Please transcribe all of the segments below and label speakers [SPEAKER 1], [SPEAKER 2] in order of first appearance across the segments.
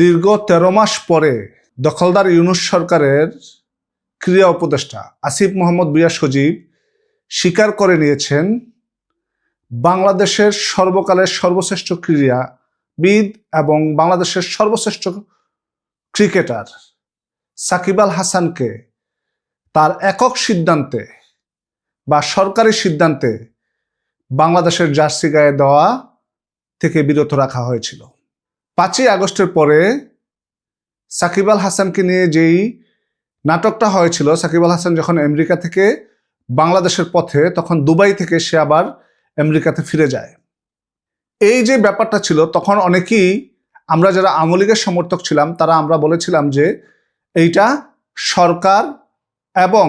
[SPEAKER 1] দীর্ঘ তেরো মাস পরে দখলদার ইউনুস সরকারের ক্রীড়া উপদেষ্টা আসিফ মোহাম্মদ বিয়া সজীব স্বীকার করে নিয়েছেন, বাংলাদেশের সর্বকালের সর্বশ্রেষ্ঠ ক্রীড়াবিদ এবং বাংলাদেশের সর্বশ্রেষ্ঠ ক্রিকেটার সাকিব আল হাসানকে তার একক সিদ্ধান্তে বা সরকারি সিদ্ধান্তে বাংলাদেশের জার্সি গায়ে দেওয়া থেকে বিরত রাখা হয়েছিল। পাঁচই আগস্টের পরে সাকিব আল হাসানকে নিয়ে যেই নাটকটা হয়েছিল, সাকিব আল হাসান যখন আমেরিকা থেকে বাংলাদেশের পথে, তখন দুবাই থেকে সে আবার আমেরিকাতে ফিরে যায়। এই যে ব্যাপারটা ছিল, তখন অনেকেই আমরা যারা আওয়ামী লীগের সমর্থক ছিলাম, তারা আমরা বলেছিলাম যে এইটা সরকার এবং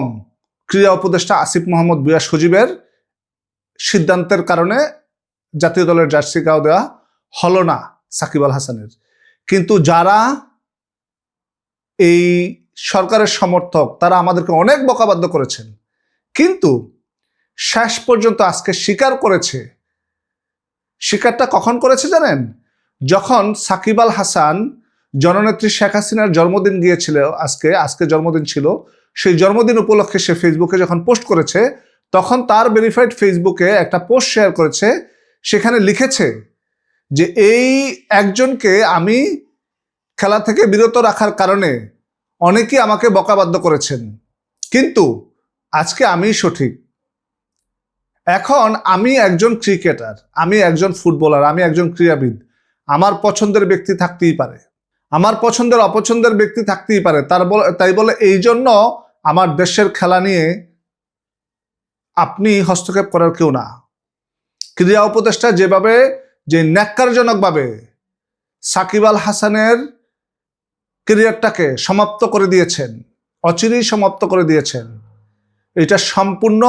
[SPEAKER 1] ক্রীড়া উপদেষ্টা আসিফ মোহাম্মদ বিয়া সজীবের সিদ্ধান্তের কারণে জাতীয় দলের জার্সি গাও দেওয়া হলো না। সাকিব আল হাসানের। কিন্তু যারা এই সরকারের সমর্থক, তারা আমাদেরকে অনেক বকাবাদ্য করেছেন। কিন্তু শেষ পর্যন্ত আজকে স্বীকার করেছে। স্বীকারটা কখন করেছে জানেন? যখন সাকিব আল হাসান জননেত্রী শেখ হাসিনার জন্মদিন গিয়েছিল, আজকে আজকে জন্মদিন ছিল, সেই জন্মদিন উপলক্ষে সে ফেসবুকে যখন পোস্ট করেছে, তখন তার ভেরিফাইড ফেসবুকে একটা পোস্ট শেয়ার করেছে, সেখানে লিখেছে যে এই একজনকে আমি খেলা থেকে বিরত রাখার কারণে অনেকেই আমাকে বকাবাদ্য করেছেন। কিন্তু আজকে আমি সঠিক। এখন আমি একজন ক্রিকেটার, আমি একজন ফুটবলার, আমি একজন ক্রীড়াবিদ, আমার পছন্দের ব্যক্তি থাকতেই পারে। আমার পছন্দের, অপছন্দের ব্যক্তি থাকতেই পারে। তার তাই বলে এই জন্য আমার দেশের খেলা নিয়ে আপনি হস্তক্ষেপ করার কেউ না। ক্রীড়া উপদেষ্টা যেভাবে যে ন্যাক্কারজনকভাবে সাকিব আল হাসানের ক্যারিয়ারটাকে সমাপ্ত করে দিয়েছেন, অচিরেই সমাপ্ত করে দিয়েছেন। এটা সম্পূর্ণ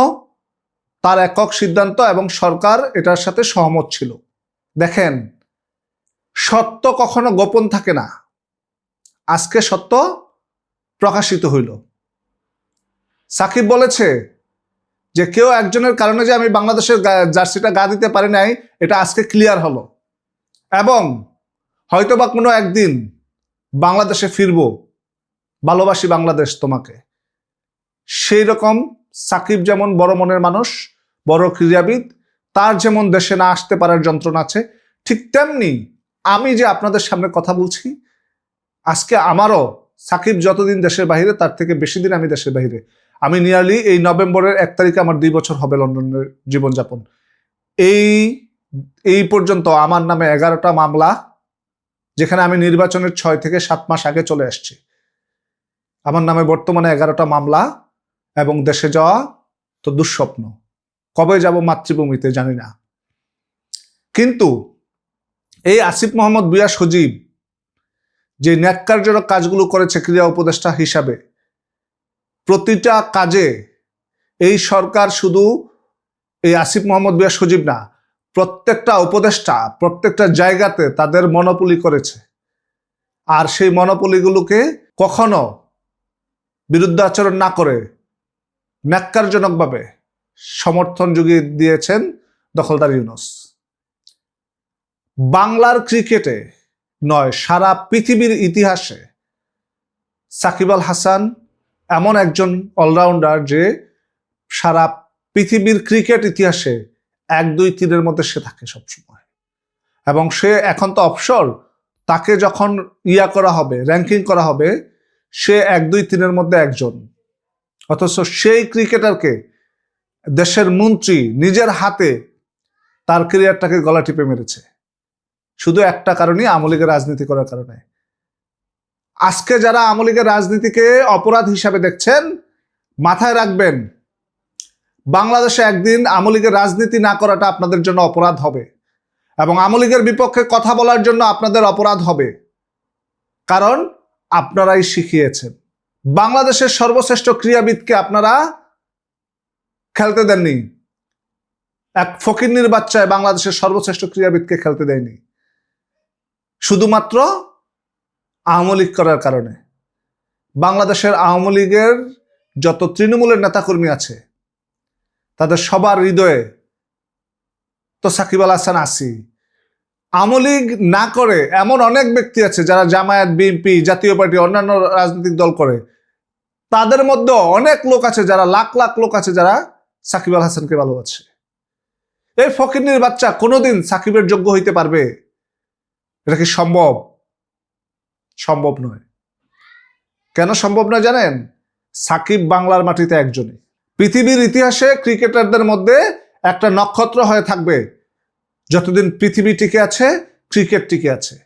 [SPEAKER 1] তার একক সিদ্ধান্ত এবং সরকার এটার সাথে সহমত ছিল। দেখেন, সত্য কখনো গোপন থাকে না। আজকে সত্য প্রকাশিত হইল। সাকিব বলেছে যে কেউ একজনের কারণে যে আমি বাংলাদেশের জার্সিটা গা দিতে পারি নাই, এটা আজকে ক্লিয়ার হলো। এবং হয়তোবা কোনো একদিন বাংলাদেশে ফিরব, ভালোবাসি বাংলাদেশ তোমাকে। সেই রকম সাকিব যেমন বড় মনের মানুষ, বড় ক্রীড়াবিদ, তার যেমন দেশে না আসতে পারার যন্ত্রণা আছে, ঠিক তেমনি আমি যে আপনাদের সামনে কথা বলছি, আজকে আমারও সাকিব যতদিন দেশের বাইরে, তার থেকে বেশি দিন আমি দেশের বাইরে। আমি নিয়ারলি এই নভেম্বরের এক তারিখে আমার দুই বছর হবে লন্ডনের জীবনযাপন। এই এই পর্যন্ত আমার নামে এগারোটা মামলা, যেখানে আমি নির্বাচনের ছয় থেকে সাত মাস আগে চলে আসছি। আমার নামে বর্তমানে এগারোটা মামলা এবং দেশে যাওয়া তো দুঃস্বপ্ন। কবে যাব মাতৃভূমিতে জানি না। কিন্তু এই আসিফ মোহাম্মদ বিয়া সজীব যে ন্যাক্কারজনক কাজগুলো করেছে ক্রীড়া উপদেষ্টা হিসাবে প্রতিটা কাজে এই সরকার শুধু এই আসিফ মোহাম্মদ বিয়া সজীব না, প্রত্যেকটা উপদেষ্টা, প্রত্যেকটা জায়গাতে তাদের মনোপলি করেছে। আর সেই মনোপলিগুলোকে কখনো বিরুদ্ধাচরণ না করে ন্যাক্কারজনকভাবে সমর্থন যুগিয়ে দিয়েছেন দখলদার ইউনুস। বাংলার ক্রিকেটে নয়, সারা পৃথিবীর ইতিহাসে সাকিব আল হাসান এমন একজন অলরাউন্ডার যে সারা পৃথিবীর ক্রিকেট ইতিহাসে এক, দুই, তিনের মধ্যে সে থাকে সবসময়। এবং সে এখন তো অবসর, তাকে যখন ইয়া করা হবে র্যাঙ্কিং করা হবে, সে এক, দুই, তিনের মধ্যে একজন। অথচ সেই ক্রিকেটারকে দেশের মন্ত্রী নিজের হাতে তার ক্যারিয়ারটাকে গলা টিপে মেরেছে। শুধু একটা কারণেই আওয়ামী লীগের রাজনীতি করার কারণে। আজকে যারা আওয়ামী লীগের রাজনীতিকে অপরাধ হিসাবে দেখছেন, মাথায় রাখবেন, বাংলাদেশে একদিন আওয়ামী লীগের রাজনীতি না করাটা আপনাদের জন্য অপরাধ হবে এবং আওয়ামী লীগের বিপক্ষে কথা বলার জন্য আপনাদের অপরাধ হবে। কারণ আপনারাই শিখিয়েছেন। বাংলাদেশের সর্বশ্রেষ্ঠ ক্রীড়াবিদকে আপনারা খেলতে দেননি। এক ফকিন্নির বাচ্চায় বাংলাদেশের সর্বশ্রেষ্ঠ ক্রীড়াবিদকে খেলতে দেয়নি। শুধুমাত্র আওয়ামী লীগ করার কারণে। বাংলাদেশের আওয়ামী লীগের যত তৃণমূলের নেতাকর্মী আছে, তাদের সবার হৃদয়ে তো সাকিব আল হাসান আসি আমলিগ না করে এমন অনেক ব্যক্তি আছে যারা জামায়াত, বিএনপি, জাতীয় পার্টি, অন্যান্য রাজনৈতিক দল করে। তাদের মধ্যে অনেক লোক আছে যারা লাখ লাখ লোক আছে যারা সাকিব আল হাসানকে ভালোবাসে। এই ফকিরনির বাচ্চা কোনোদিন সাকিবের যোগ্য হইতে পারবে? এটা কি সম্ভব? সম্ভব নয়। কেন সম্ভব নয় জানেন? সাকিব বাংলার মাটিতে একজনই। পৃথিবীর ইতিহাসে ক্রিকেটারদের মধ্যে একটা নক্ষত্র হয়ে থাকবে। যতদিন পৃথিবী টিকে আছে, ক্রিকেট টিকে আছে।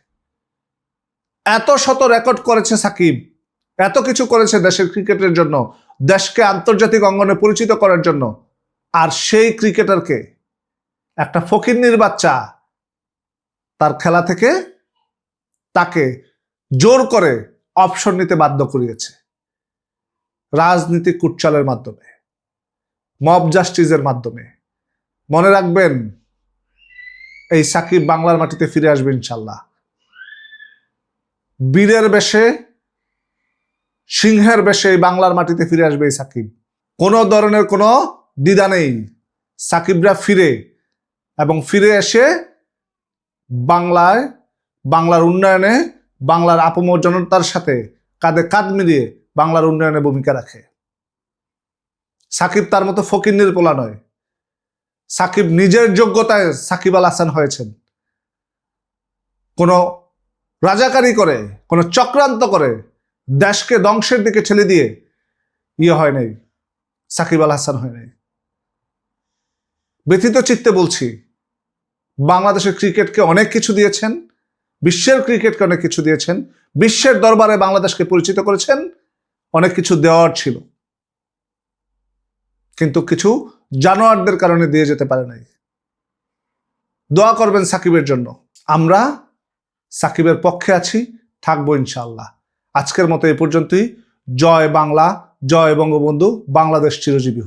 [SPEAKER 1] এত শত রেকর্ড করেছে সাকিব। এত কিছু করেছে দেশের ক্রিকেটের জন্য, দেশকে আন্তর্জাতিক অঙ্গনে পরিচিত করার জন্য। আর সেই ক্রিকেটারকে একটা ফকিরনির বাচ্চা তার খেলা থেকে তাকে জোর করে অপশন নিতে বাধ্য করিয়েছে। রাজনীতিক কুটচালের মাধ্যমে মব জাস্টিসের মাধ্যমে। মনে রাখবেন, এই সাকিব বাংলার মাটিতে ফিরে আসবে ইনশাল্লাহ। বীরের বেশে, সিংহের বেশে এই বাংলার মাটিতে ফিরে আসবে এই সাকিব। কোনো ধরনের কোনো দ্বিধা নেই। সাকিবরা ফিরে এবং ফিরে এসে বাংলায়, বাংলার উন্নয়নে বাংলার আপমর জনতার সাথে কাঁধে কাঁধ মিলিয়ে বাংলার উন্নয়নে ভূমিকা রাখে। সাকিব তার মতো ফকির পোলা নয়। সাকিব নিজের যোগ্যতায় সাকিব আল হাসান হয়েছেন। কোনো রাজাকারি করে, কোনো চক্রান্ত করে দেশকে ধ্বংসের দিকে ঠেলে দিয়ে ইয়ে হয় নাই, সাকিব আল হাসান হয় নাই। ব্যথিত চিত্তে বলছি, বাংলাদেশের ক্রিকেটকে অনেক কিছু দিয়েছেন বিশ্বের ক্রিকেটকে অনেক কিছু দিয়েছেন, বিশ্বের দরবারে বাংলাদেশকে পরিচিত করেছেন, অনেক কিছু দেওয়ার ছিল। কিন্তু কিছু জানোয়ারদের কারণে দিয়ে যেতে পারে নাই। দোয়া করবেন সাকিবের জন্য। আমরা সাকিবের পক্ষে আছি, থাকব ইনশাল্লাহ আজকের মতো এই পর্যন্তই। জয় বাংলা, জয় বঙ্গবন্ধু, বাংলাদেশ চিরজীবী।